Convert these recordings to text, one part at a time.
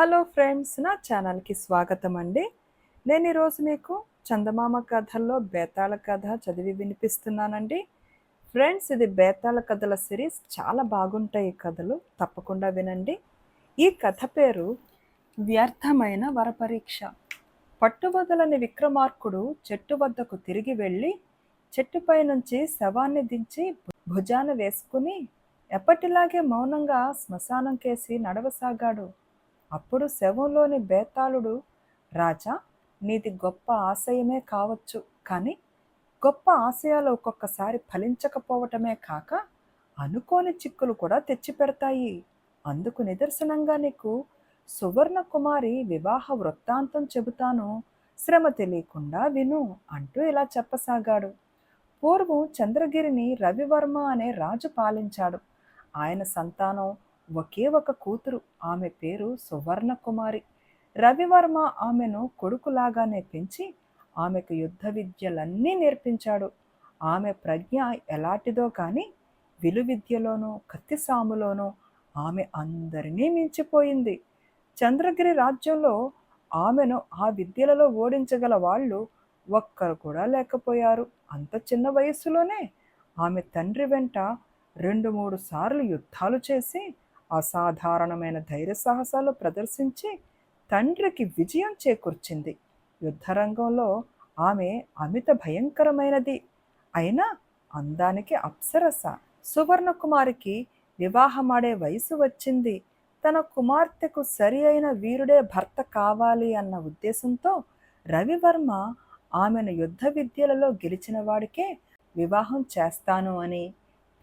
Hello friends నా ఛానల్కి స్వాగతం అండి. నేను ఈరోజు మీకు చందమామ కథల్లో బేతాళ కథ చదివి వినిపిస్తున్నానండి. ఫ్రెండ్స్ ఇది బేతాళ కథల సిరీస్. చాలా బాగుంటాయి ఈ కథలు తప్పకుండా వినండి. ఈ కథ పేరు వ్యర్థమైన వరపరీక్ష. పట్టుబదలని విక్రమార్కుడు చెట్టు వద్దకు తిరిగి వెళ్ళి చెట్టుపై నుంచి శవాన్ని దించి భుజాన వేసుకుని ఎప్పటిలాగే మౌనంగా శ్మశానం కేసి నడవసాగాడు. అప్పుడు శవంలోని బేతాళుడు రాజా నీది గొప్ప ఆశయమే కావచ్చు. కానీ గొప్ప ఆశయాలు ఒక్కొక్కసారి ఫలించకపోవటమే కాక అనుకోని చిక్కులు కూడా తెచ్చిపెడతాయి. అందుకు నిదర్శనంగా నీకు సువర్ణ కుమారి వివాహ వృత్తాంతం చెబుతాను. శ్రమ తెలియకుండా విను అంటూ ఇలా చెప్పసాగాడు. పూర్వం చంద్రగిరిని రవివర్మ అనే రాజు పాలించాడు. ఆయన సంతానం ఒకే ఒక కూతురు. ఆమె పేరు సువర్ణ కుమారి రవివర్మ ఆమెను కొడుకులాగానే పెంచి ఆమెకు యుద్ధ విద్యలన్నీ నేర్పించాడు. ఆమె ప్రజ్ఞ ఎలాంటిదో కానీ విలువిద్యలోనూ కత్తిసాములోనూ ఆమె అందరినీ మించిపోయింది. చంద్రగిరి రాజ్యంలో ఆమెను ఆ విద్యలలో ఓడించగల వాళ్ళు ఒక్కరు కూడా లేకపోయారు. అంత చిన్న వయస్సులోనే ఆమె తండ్రి వెంట రెండు మూడు సార్లు యుద్ధాలు చేసి అసాధారణమైన ధైర్య సాహసాలు ప్రదర్శించి తండ్రికి విజయం చేకూర్చింది. యుద్ధరంగంలో ఆమె అమిత భయంకరమైనది. అయినా అందానికి అప్సరస. సువర్ణకుమారికి వివాహమాడే వయసు వచ్చింది. తన కుమార్తెకు సరి అయిన వీరుడే భర్త కావాలి అన్న ఉద్దేశంతో రవివర్మ ఆమెను యుద్ధ విద్యలలో గెలిచిన వాడికే వివాహం చేస్తాను అని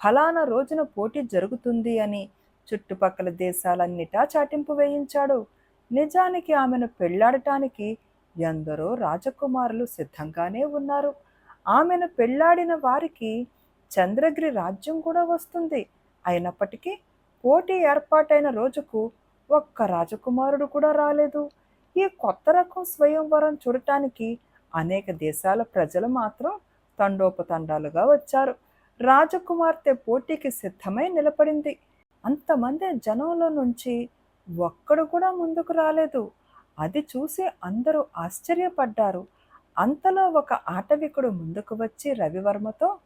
ఫలానా రోజున పోటీ జరుగుతుంది అని చుట్టుపక్కల దేశాలన్నిటా చాటింపు వేయించాడు. నిజానికి ఆమెను పెళ్ళాడటానికి ఎందరో రాజకుమారులు సిద్ధంగానే ఉన్నారు. ఆమెను పెళ్ళాడిన వారికి చంద్రగిరి రాజ్యం కూడా వస్తుంది. అయినప్పటికీ పోటీ ఏర్పాటైన రోజుకు ఒక్క రాజకుమారుడు కూడా రాలేదు. ఈ కొత్త రకం స్వయంవరం చూడటానికి అనేక దేశాల ప్రజలు మాత్రం తండోపతండాలుగా వచ్చారు. రాజకుమార్తె పోటీకి సిద్ధమై నిలబడింది. అంతమంది జనంలో నుంచి ఒక్కడు కూడా ముందుకు రాలేదు. అది చూసి అందరూ ఆశ్చర్యపడ్డారు. అంతలో ఒక ఆటవికుడు ముందుకు వచ్చి రవివర్మతో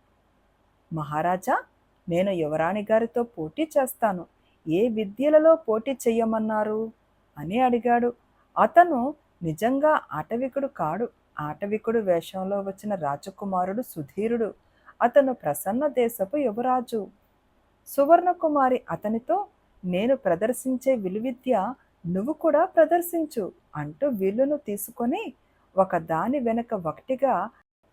మహారాజా నేను యువరాణి గారితో పోటీ చేస్తాను. ఏ విద్యలలో పోటీ చెయ్యమన్నారు? అని అడిగాడు. అతను నిజంగా ఆటవికుడు కాడు. ఆటవికుడు వేషంలో వచ్చిన రాజకుమారుడు సుధీరుడు. అతను ప్రసన్న దేశపు యువరాజు. సువర్ణకుమారి అతనితో నేను ప్రదర్శించే విలువిద్య నువ్వు కూడా ప్రదర్శించు అంటూ విల్లును తీసుకొని ఒక దాని వెనక ఒకటిగా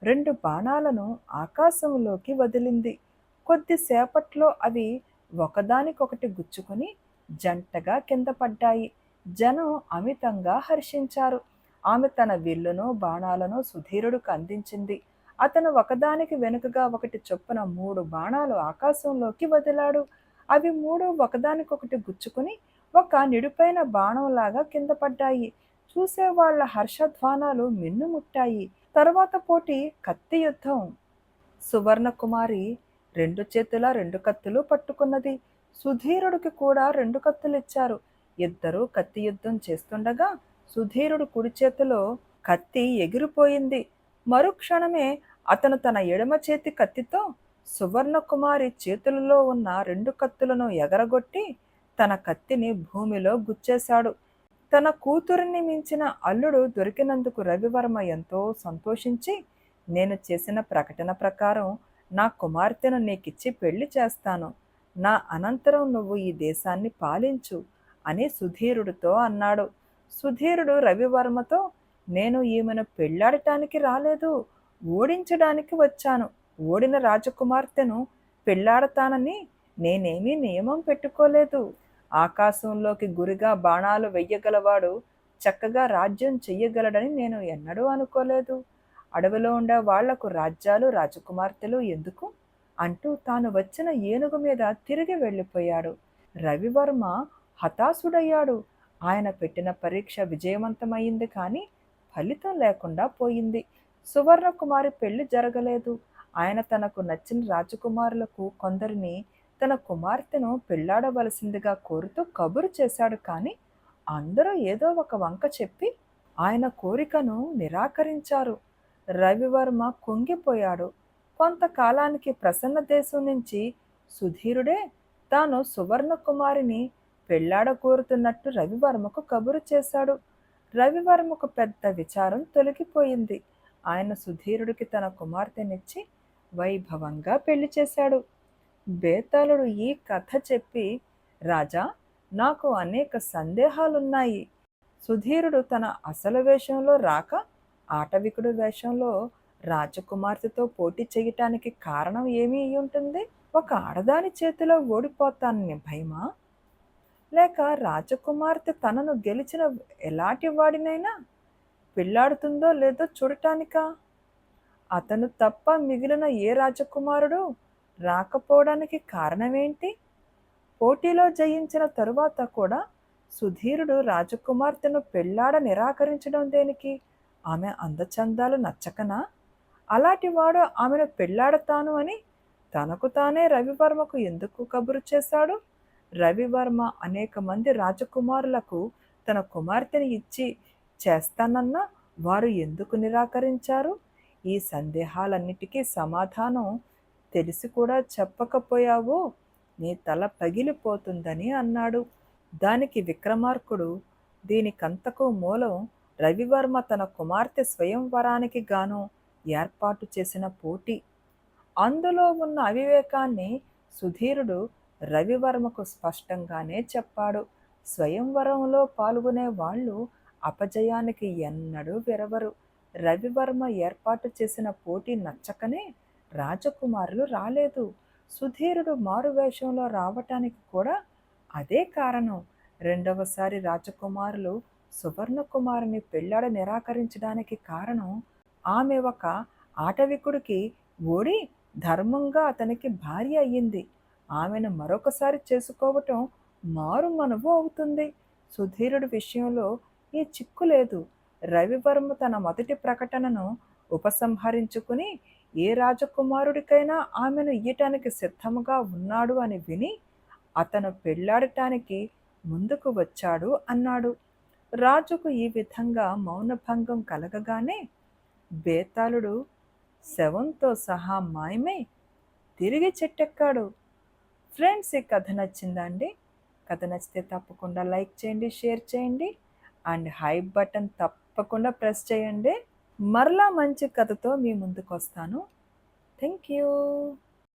రెండు బాణాలను ఆకాశంలోకి వదిలింది. కొద్దిసేపట్లో అవి ఒకదానికొకటి గుచ్చుకొని జంటగా కింద పడ్డాయి. జనం అమితంగా హర్షించారు. ఆమె తన విల్లును బాణాలను సుధీరుడికి అందించింది. అతను ఒకదానికి వెనుకగా ఒకటి చొప్పున మూడు బాణాలు ఆకాశంలోకి వదిలాడు. అవి మూడు ఒకదానికొకటి గుచ్చుకుని ఒక నిడుపైన బాణంలాగా కింద పడ్డాయి. చూసే వాళ్ళ హర్షధ్వానాలు మిన్నుముట్టాయి తర్వాత పోటీ కత్తి యుద్ధం. సువర్ణకుమారి రెండు చేతుల రెండు కత్తులు పట్టుకున్నది. సుధీరుడికి కూడా రెండు కత్తులు ఇచ్చారు ఇద్దరూ కత్తి యుద్ధం చేస్తుండగా సుధీరుడు కుడి చేతిలో కత్తి ఎగిరిపోయింది. మరుక్షణమే అతను తన ఎడమ చేతి కత్తితో సువర్ణకుమారి చేతులలో ఉన్న రెండు కత్తులను ఎగరగొట్టి తన కత్తిని భూమిలో గుచ్చేశాడు. తన కూతురిని మించిన అల్లుడు దొరికినందుకు రవివర్మ ఎంతో సంతోషించి నేను చేసిన ప్రకటన ప్రకారం నా కుమార్తెను నీకిచ్చి పెళ్ళి చేస్తాను. నా అనంతరం నువ్వు ఈ దేశాన్ని పాలించు అని సుధీరుడితో అన్నాడు. సుధీరుడు రవివర్మతో నేను ఈమెను పెళ్ళాడటానికి రాలేదు. ఓడించడానికి వచ్చాను. ఓడిన రాజకుమార్తెను పెళ్ళాడతానని నేనేమీ నియమం పెట్టుకోలేదు. ఆకాశంలోకి గురిగా బాణాలు వెయ్యగలవాడు చక్కగా రాజ్యం చెయ్యగలడని నేను ఎన్నడూ అనుకోలేదు. అడవిలో ఉండే వాళ్ళకు రాజ్యాలు రాజకుమార్తెలు ఎందుకు? అంటూ తాను వచ్చిన ఏనుగు మీద తిరిగి వెళ్ళిపోయాడు. రవివర్మ హతాశుడయ్యాడు. ఆయన పెట్టిన పరీక్ష విజయవంతమైంది కానీ ఫలితం లేకుండా పోయింది. సువర్ణకుమారి పెళ్ళి జరగలేదు. ఆయన తనకు నచ్చిన రాజకుమారులకు కొందరిని తన కుమార్తెను పెళ్ళాడవలసిందిగా కోరుతూ కబురు చేశాడు కానీ అందరూ ఏదో ఒక వంక చెప్పి ఆయన కోరికను నిరాకరించారు. రవివర్మ కుంగిపోయాడు. కొంతకాలానికి ప్రసన్న దేశం నుంచి సుధీరుడే తాను సువర్ణకుమారిని పెళ్ళాడ కోరుతున్నట్టు రవివర్మకు కబురు చేశాడు. రవివర్మకు పెద్ద విచారం తొలగిపోయింది. ఆయన సుధీరుడికి తన కుమార్తెనిచ్చి వైభవంగా పెళ్ళి చేశాడు. బేతాళుడు ఈ కథ చెప్పి రాజా నాకు అనేక సందేహాలున్నాయి. సుధీరుడు తన అసలు వేషంలో రాక ఆటవికుడు వేషంలో రాజకుమార్తెతో పోటీ చేయటానికి కారణం ఏమీ ఉంటుంది? ఒక ఆడదాని చేతిలో ఓడిపోతానని భయమా? లేక రాజకుమార్తె తనను గెలిచిన ఎలాంటి వాడినైనా? పెళ్ళాడుతుందో లేదో చూడటానికా? అతను తప్ప మిగిలిన ఏ రాజకుమారుడు రాకపోవడానికి కారణమేంటి? పోటీలో జయించిన తరువాత కూడా సుధీరుడు రాజకుమార్తెను పెళ్ళాడ నిరాకరించడం దేనికి? ఆమె అందచందాలు నచ్చకనా? అలాంటి వాడు ఆమెను పెళ్ళాడతాను అని తనకు తానే రవివర్మకు ఎందుకు కబురు చేశాడు? రవివర్మ అనేక మంది రాజకుమారులకు తన కుమార్తెని ఇచ్చి చేస్తానన్నా వారు ఎందుకు నిరాకరించారు? ఈ సందేహాలన్నిటికీ సమాధానం తెలిసి కూడా చెప్పకపోయావో? నీ తల పగిలిపోతుందని అన్నాడు. దానికి విక్రమార్కుడు దీనికంతకు మూలం రవివర్మ తన కుమార్తె స్వయంవరానికి గాను ఏర్పాటు చేసిన పోటీ. అందులో ఉన్న అవివేకాన్ని సుధీరుడు రవివర్మకు స్పష్టంగానే చెప్పాడు. స్వయంవరంలో పాల్గొనే వాళ్ళు అపజయానికి ఎన్నడూ విరవరు. రవివర్మ ఏర్పాటు చేసిన పోటీ నచ్చకనే రాజకుమారులు రాలేదు. సుధీరుడు మారువేషంలో రావటానికి కూడా అదే కారణం. రెండవసారి రాజకుమారులు సువర్ణకుమారిని పెళ్ళాడ నిరాకరించడానికి కారణం ఆమె ఒక ఆటవికుడికి ఓడి ధర్మంగా అతనికి భార్య అయ్యింది. ఆమెను మరొకసారి చేసుకోవటం మారు మనవు అవుతుంది. సుధీరుడి విషయంలో ఈ చిక్కు లేదు. రవివర్మ తన మొదటి ప్రకటనను ఉపసంహరించుకుని ఏ రాజకుమారుడికైనా ఆమెను ఇయ్యటానికి సిద్ధముగా ఉన్నాడు అని విని అతను పెళ్ళాడటానికి ముందుకు వచ్చాడు అన్నాడు. రాజుకు ఈ విధంగా మౌనభంగం కలగగానే బేతాళుడు శవంతో సహా మాయమై తిరిగి చెట్టెక్కాడు. ఫ్రెండ్స్ ఈ కథ నచ్చిందండి కథ నచ్చితే తప్పకుండా లైక్ చేయండి షేర్ చేయండి. అండ్ హైప్ బటన్ తప్పకుండా ప్రెస్ చేయండి. మరలా మంచి కథతో మీ ముందుకు వస్తాను థ్యాంక్ యూ